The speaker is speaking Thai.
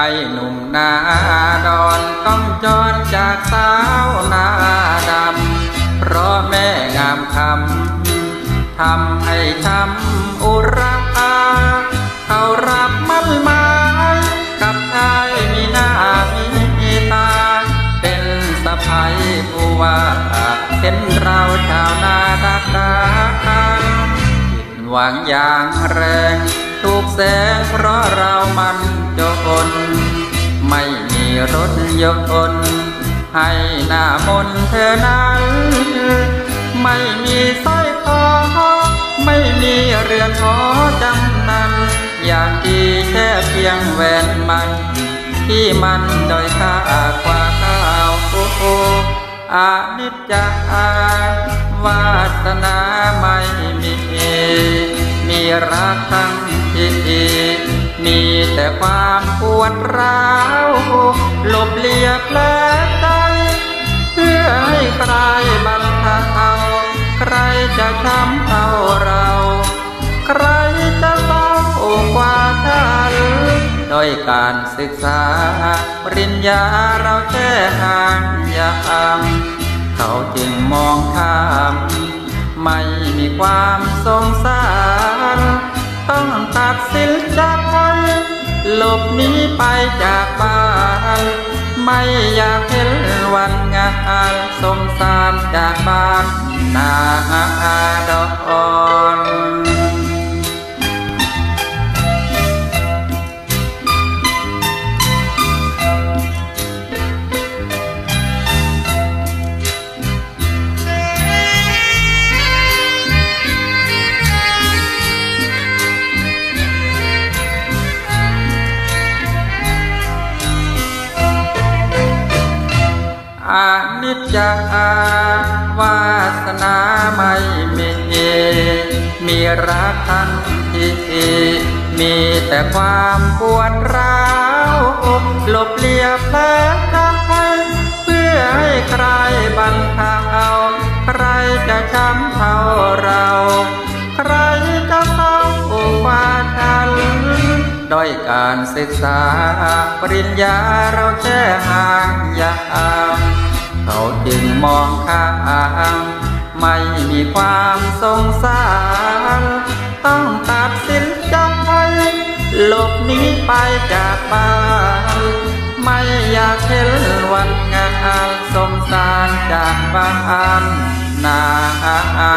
ไอ้หนุ่มนาดอนต้องจอนจากสาวนาดำ เพราะแม่งามคำทำให้ทำอุระอาเขารับมั่นหมายกับชายมีหน้ามีตา เป็นสะพายผู้ว่าเห็นเราชาวนาดักดาผิดหวังอย่างแรงถูกแสงเพราะเรามัน ไม่มีรถยนต์ให้หน้ามนเธอนั้น ไม่มีสร้อยคอไม่มีเรือนหอจำนันอย่างดีแค่เพียงแหวนมัน ที่มันโดยค่ากว่าข้าวโอ้โหอานิจจาวาสนาไม่มี มีรักทั้ง แต่ความปวดร้าวหลบเลียแผลใจเพื่อให้ใครบรรเทาใครจะช้ำเท่าเรา ใครจะเศร้ากว่าฉันโดยการศึกษา ปริญญาเราแค่ห่างยางเขาจึงมองข้ามไม่มีความสงสาร ต้องตัดสิน หลบหนีไปจากบ้าน ไม่อยากเห็นวันงานสมสารจากบ้านนาดอน นิจจาวาสนาไม่มีมีรักทันทีมีแต่ความปวดร้าวหลบเลียแผลใจเพื่อให้ใครบรรเทาใครจะช้ำเท่าเรา ใครจะเศร้าว่าฉันด้อยการศึกษา ปริญญาเราแค่ห่างยางเขา จึงมองข้างไม่มีความสงสาร ต้องตัดสินใจหลบหนีไปจากบ้านไม่อยากเห็นวันงานสมสารจากบ้านนาดอน